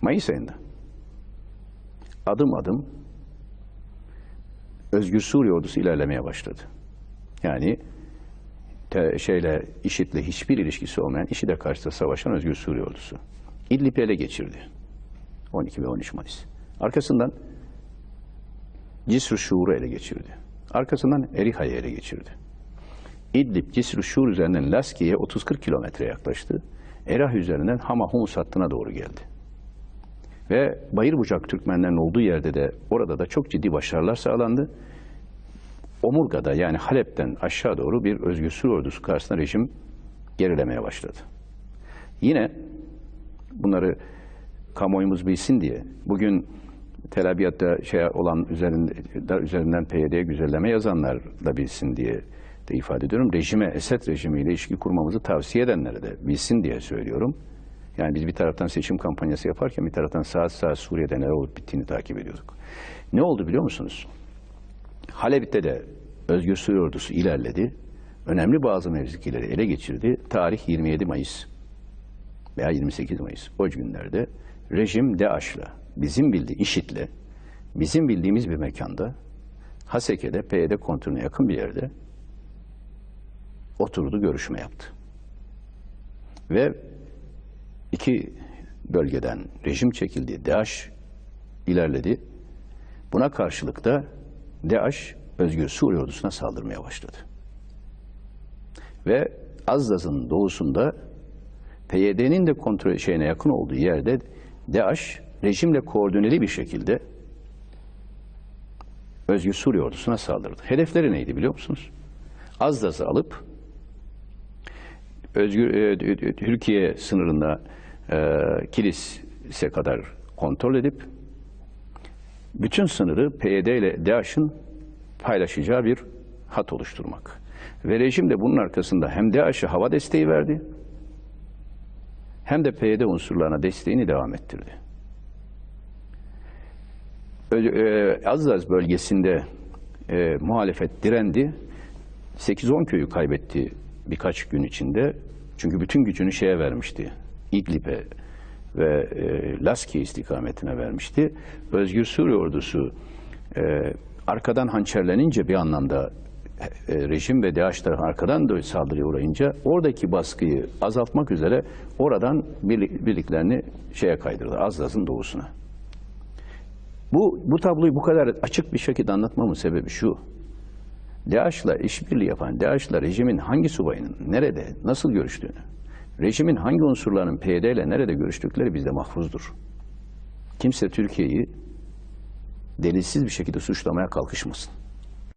Mayıs ayında adım adım Özgür Suriye ordusu ilerlemeye başladı. Yani te- şeyle IŞİD'le hiçbir ilişkisi olmayan IŞİD'e karşı savaşan Özgür Suriye ordusu. İdlib'i ele geçirdi. 12 ve 13 Mayıs. Arkasından Cisr-ı Şuur'u ele geçirdi. Arkasından Eriha'yı ele geçirdi. İdlib, Cisr-ı Şuur üzerinden Laski'ye 30-40 kilometre yaklaştı. Erah üzerinden Hama Humus hattına doğru geldi. Ve Bayırbucak Türkmenlerin olduğu yerde de orada da çok ciddi başarılar sağlandı. Omurga'da yani Halep'ten aşağı doğru bir Özgür Suriye ordusu karşısında rejim gerilemeye başladı. Yine bunları kamuoyumuz bilsin diye bugün Tel Abyad'da şey olan üzerinde, üzerinden PYD'ye güzelleme yazanlar da bilsin diye de ifade ediyorum. Rejime, Esed rejimiyle ilişki kurmamızı tavsiye edenlere de bilsin diye söylüyorum. Yani biz bir taraftan seçim kampanyası yaparken bir taraftan saat saat Suriye'de neler olup bittiğini takip ediyorduk. Ne oldu biliyor musunuz? Halep'te de Özgür Suriye ordusu ilerledi. Önemli bazı mevzikileri ele geçirdi. Tarih 27 Mayıs veya 28 Mayıs. O günlerde rejim DAEŞ'la, bizim bildiği IŞİD'le, bizim bildiğimiz bir mekanda, Haseke'de, PYD kontrolüne yakın bir yerde oturdu, görüşme yaptı. Ve iki bölgeden rejim çekildi, DAEŞ ilerledi. Buna karşılık da DAEŞ Özgür Suriye ordusuna saldırmaya başladı. Ve Azdaz'ın doğusunda PYD'nin de kontrol şeyine yakın olduğu yerde DAEŞ rejimle koordineli bir şekilde Özgür Suriye ordusuna saldırdı. Hedefleri neydi biliyor musunuz? Azdaz'ı alıp Özgür e, Türkiye sınırında e, Kilis'e kadar kontrol edip bütün sınırı PYD ile DAEŞ'in paylaşacağı bir hat oluşturmak. Ve rejim de bunun arkasında hem DAEŞ'e hava desteği verdi hem de PYD unsurlarına desteğini devam ettirdi. E, Azaz bölgesinde e, muhalefet direndi. 8-10 köyü kaybetti birkaç gün içinde. Çünkü bütün gücünü şeye vermişti. İdlib'e ve e, Laskiye istikametine vermişti. Özgür Suriye ordusu e, arkadan hançerlenince bir anlamda e, rejim ve DAEŞ tarafı arkadan da saldırıya uğrayınca oradaki baskıyı azaltmak üzere oradan birlik- birliklerini şeye kaydırdı. Azaz'ın doğusuna. Bu, bu tabloyu bu kadar açık bir şekilde anlatmamın sebebi şu. DAEŞ'la işbirliği yapan, DAEŞ'la rejimin hangi subayının nerede, nasıl görüştüğünü, rejimin hangi unsurların PYD ile nerede görüştükleri bizde mahfuzdur. Kimse Türkiye'yi delilsiz bir şekilde suçlamaya kalkışmasın.